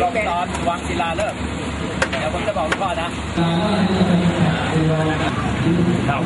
ลงตอนวางศิลาเลิกเดี๋ยวผมจะบอกหลวงพ่อนะครับ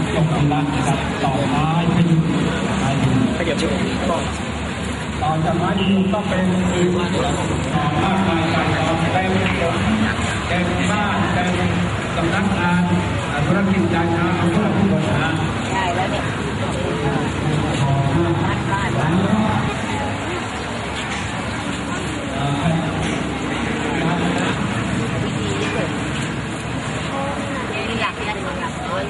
ธนาคมตรงนี้นะครับต่อไม้พยุงไม้พยุงขยับชื่อต่อจากไม้พยุงก็เป็นต่อมากมายการต่อเต็มเต็มบ้านเต็มสำนักงานธุรกิจการค้าอำเภอผู้บริหารใช่แล้วเนี่ยบ้านบ้านอยากได้อย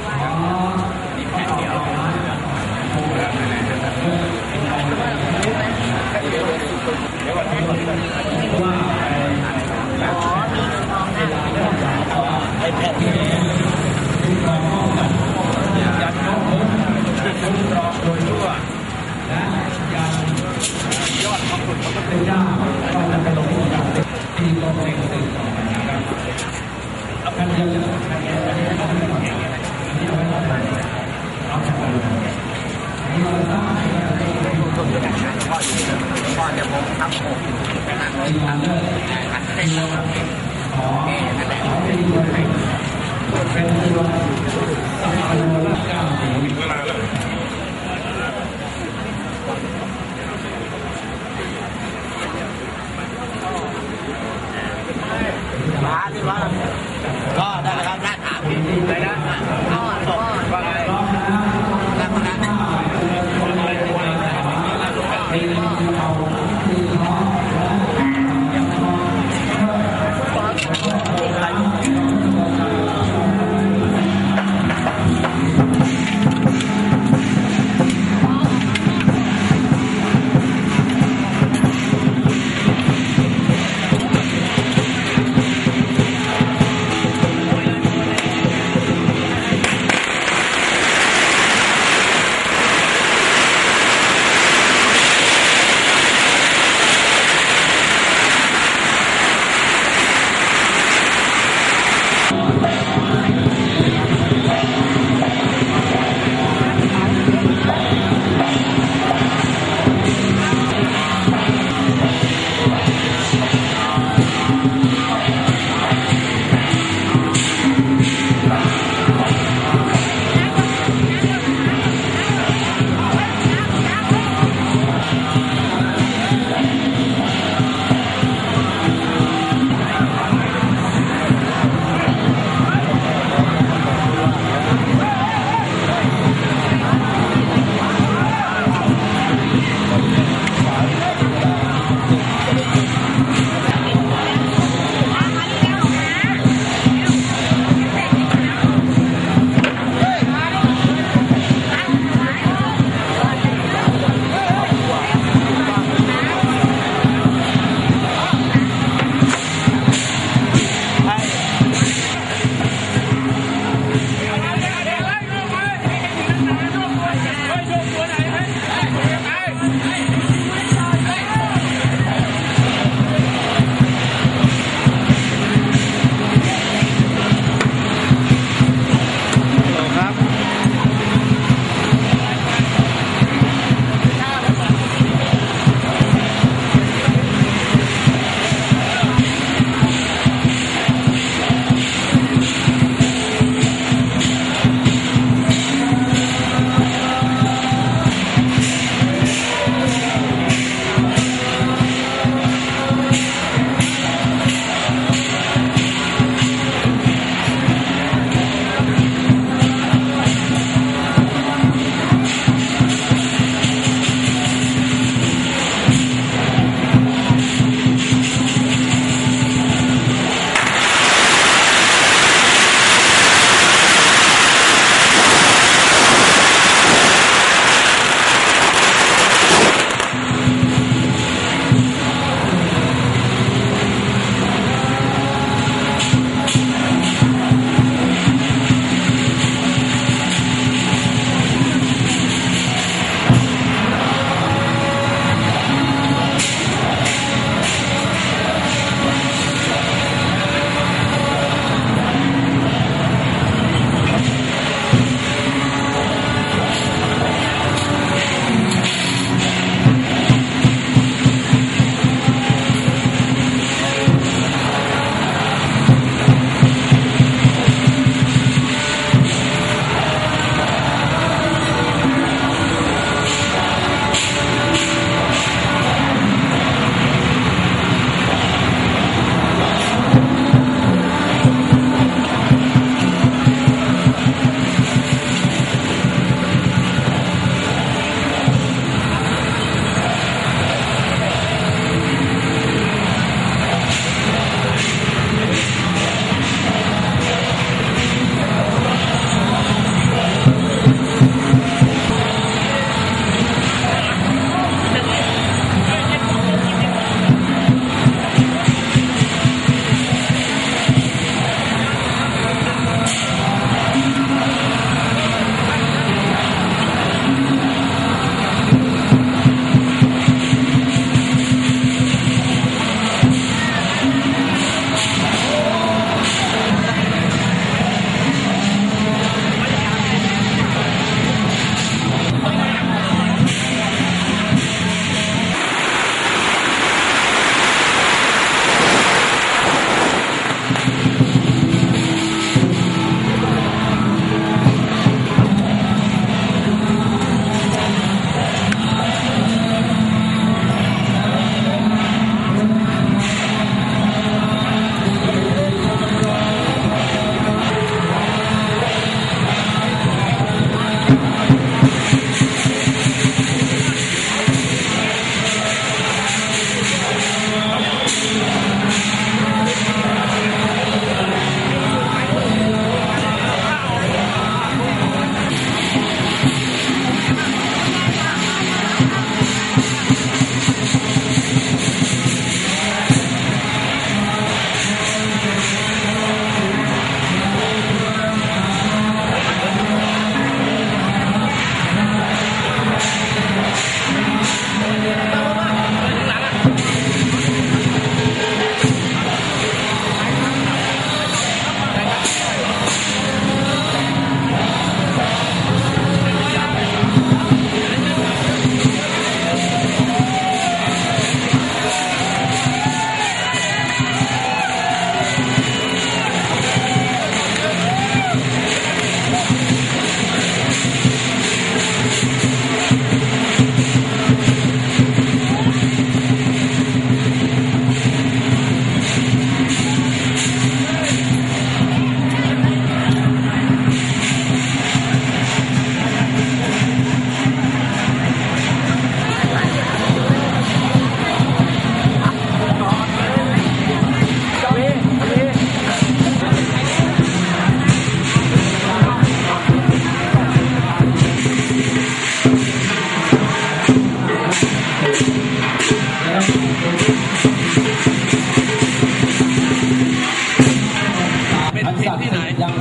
ว่าอ๋อมีเงินทองนะ ไอแพด ยันยกมือคุ้มครองโดยทั่วและยันยอดของคุณพระพุทธเจ้าก็จะไปลงอย่างที่ตรงเองสิ่งต่อไปนะครับเอากันเดียวจะกันเดียวอันนี้ไม่ต้องไม่ต้องอันนี้เอาไว้ทำอะไรเอาทำอะไรอันนี้เราสร้างให้ได้ พ่อพ่อจะผมทำผม ทีมงานเลิศ เป็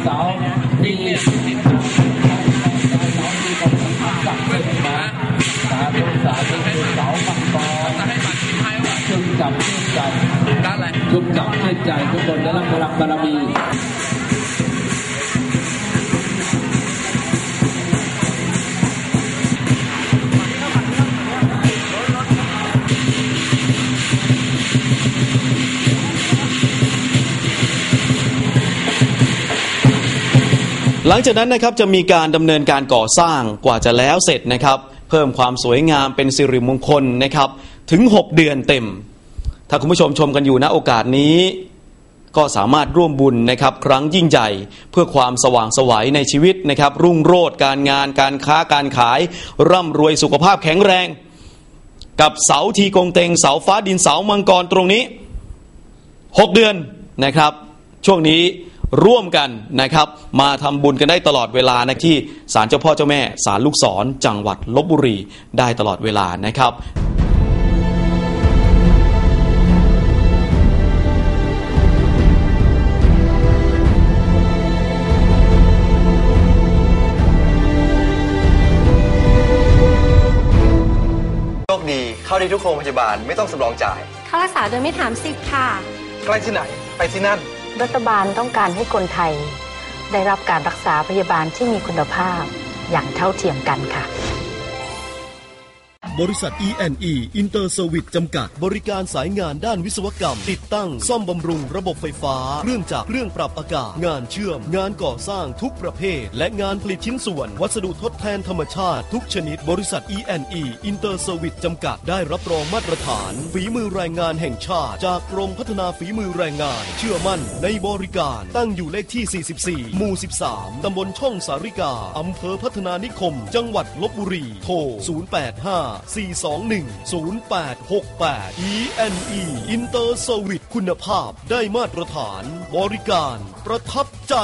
เสาดีสาธุสาธุเสาปังปองจะให้บัตรที่ไทยว่าชื่มจับชื่นจับด้านไหนชุบจับชื่นใจทุกคนและรับพลังบารมี หลังจากนั้นนะครับจะมีการดำเนินการก่อสร้างกว่าจะแล้วเสร็จนะครับ เพิ่มความสวยงามเป็นสิริมงคลนะครับถึง 6 เดือนเต็ม ถ้าคุณผู้ชมชมกันอยู่ณโอกาสนี้ ก็สามารถร่วมบุญนะครับ ครั้งยิ่งใหญ่ เพื่อความสว่างสวัยในชีวิตนะครับ รุ่งโรจน์การงานการค้าการขาย ร่ำรวยสุขภาพแข็งแรง กับเสาทีกงเตงเสาฟ้าดินเสามังกรตรงนี้ 6 เดือนนะครับ ช่วงนี้ ร่วมกันนะครับ มาทำบุญกันได้ตลอดเวลานะที่ศาลเจ้าพ่อเจ้าแม่ศาลลูกศรจังหวัดลบบุรีได้ตลอดเวลานะครับโชคดีเข้าได้ทุกโรงพยาบาลไม่ต้องสำรองจ่าย ค่ารักษาโดยไม่ถามสิทธิ์ค่ะ ใกล้ที่ไหน ไปที่นั่น รัฐบาลต้องการให้คนไทย ได้รับการรักษาพยาบาลที่มีคุณภาพอย่างเท่าเทียมกันค่ะ บริษัท ENE Inter Service จำกัด บริการสายงานด้านวิศวกรรม ติดตั้ง ซ่อมบำรุง ระบบไฟฟ้า เครื่องจักรเครื่องปรับอากาศ งานเชื่อม งานก่อสร้างทุกประเภท และงานผลิตชิ้นส่วน วัสดุทดแทนธรรมชาติ ทุกชนิด บริษัท ENE Inter Service จำกัดได้รับรองมาตรฐานฝีมือแรงงานแห่งชาติ จากกรมพัฒนาฝีมือแรงงาน เชื่อมั่นในบริการตั้งอยู่เลขที่ 44 หมู่ 13 ตำบลช่องสาริกา อำเภอพัฒนานิคม จังหวัดลบบุรี โทร 085 421 0868 ENE Inter Service คุณภาพได้มาตรฐานบริการประทับใจ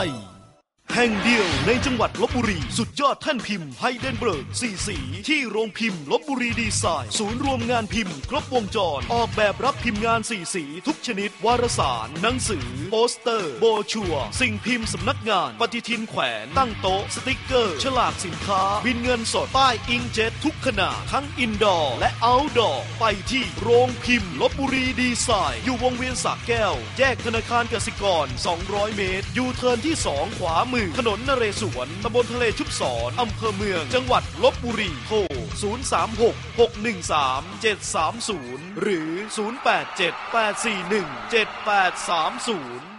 แห่งเดียวในจังหวัดลบบุรี สุดยอดท่านพิมพ์ไฮเดนเบิร์กสีสี ที่โรงพิมพ์ลบบุรีดีไซน์ศูนย์รวมงานพิมพ์ครบวงจร ออกแบบรับพิมพ์งานสีสี ทุกชนิด วารสาร หนังสือ โปสเตอร์ โบชัว สิ่งพิมพ์สำนักงาน ปฏิทินแขวนตั้งโต๊ะ สติกเกอร์ ฉลากสินค้า บินเงินสดป้ายอิงเจ็ตทุกขนาดทั้งอินดอร์และเอาท์ดอร์ไปที่โรงพิมพ์ลบบุรีดีไซน์อยู่วงเวียนสระแก้ว แยกธนาคารกสิกร 200 เมตรยูเทิร์นที่ 2 ขวามือถนนนเรศวรตำบลทะเลชุบศรอำเภอเมือง จังหวัดลบบุรีโทร 036 613 730 หรือ 087 841 7830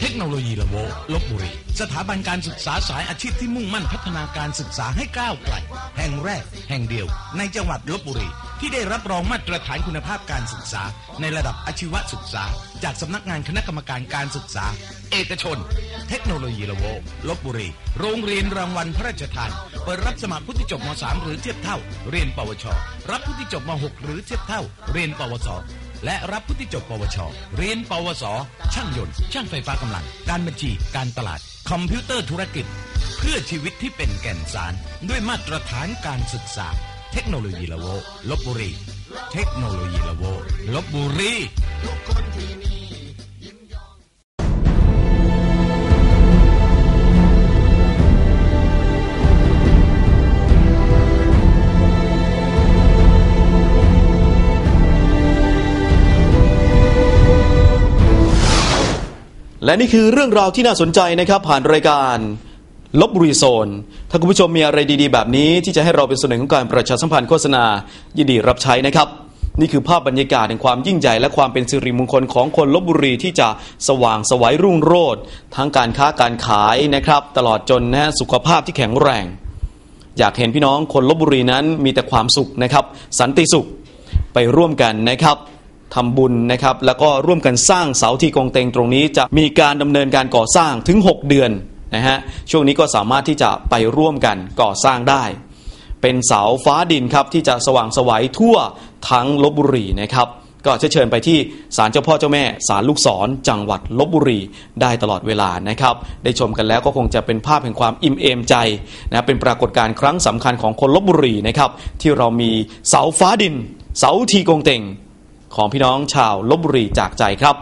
เทคโนโลยีละโวลบบุรี สถาบันการศึกษาสายอาชีพที่มุ่งมั่นพัฒนาการศึกษาให้ก้าวไกล แห่งแรก แห่งเดียว ในจังหวัดลบบุรี ที่ได้รับรองมาตรฐานคุณภาพการศึกษา ในระดับอาชีวศึกษา จากสำนักงานคณะกรรมการการศึกษา เอกชน เทคโนโลยีละโวลบบุรี โรงเรียนรางวัลพระราชทาน เปิดรับสมัครผู้ที่จบม .3 หรือเทียบเท่า เรียนปวช รับผู้ที่จบม .6 หรือเทียบเท่า เรียนปวสและรับผู้ที่จบปวช เรียนปวส ช่างยนต์ ช่างไฟฟ้ากำลัง การบัญชี การตลาด คอมพิวเตอร์ธุรกิจ เพื่อชีวิตที่เป็นแก่นสาร ด้วยมาตรฐานการศึกษา เทคโนโลยีละโวลบบุรี เทคโนโลยีละโวลบบุรี และนี่คือเรื่องราวที่น่าสนใจนะครับผ่านรายการลบบุรีโซน ถ้าคุณผู้ชมมีอะไรดีๆ แบบนี้ ที่จะให้เราเป็นส่วนหนึ่งของการประชาสัมพันธ์โฆษณา ยินดีรับใช้นะครับ นี่คือภาพบรรยากาศแห่งความยิ่งใหญ่และความเป็นสิริมงคลของคนลบบุรีที่จะสว่างสวัยรุ่งโรจน์ทั้งการค้าการขายนะครับ ตลอดจนนะสุขภาพที่แข็งแรง อยากเห็นพี่น้องคนลบบุรีนั้นมีแต่ความสุขนะครับ สันติสุขไปร่วมกันนะครับ ทำบุญนะครับ แล้วก็ร่วมกันสร้างเสาที่กงเตงตรงนี้จะมีการดำเนินการก่อสร้างถึง 6 เดือนนะฮะช่วงนี้ก็สามารถที่จะไปร่วมกันก่อสร้างได้ เป็นเสาฟ้าดินครับที่จะสว่างสวัยทั่วทั้งลบบุรีนะครับ ก็เชิญเชิญไปที่ศาลเจ้าพ่อเจ้าแม่ศาลลูกศรจังหวัดลบบุรีได้ตลอดเวลานะครับ ได้ชมกันแล้วก็คงจะเป็นภาพแห่งความอิ่มเอมใจนะเป็นปรากฏการณ์ครั้งสำคัญของคนลบบุรีนะครับที่เรามีเสาฟ้าดิน เสาทีกงเต็ง ของพี่น้องชาวลบบุรีจากใจครับ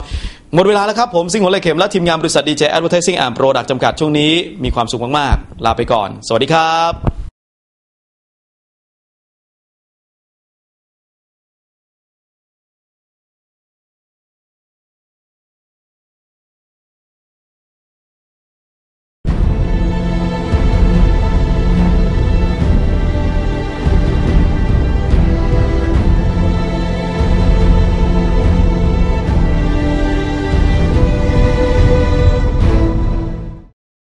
หมดเวลาแล้วครับ ผมซิงห์หัวเลยเข็มและทีมงานบริษัทดีเจแอดเวอร์ทซิ่งแอนด์โปรดักต์จำกัดช่วงนี้มีความสุขมาก ๆ ลาไปก่อน สวัสดีครับ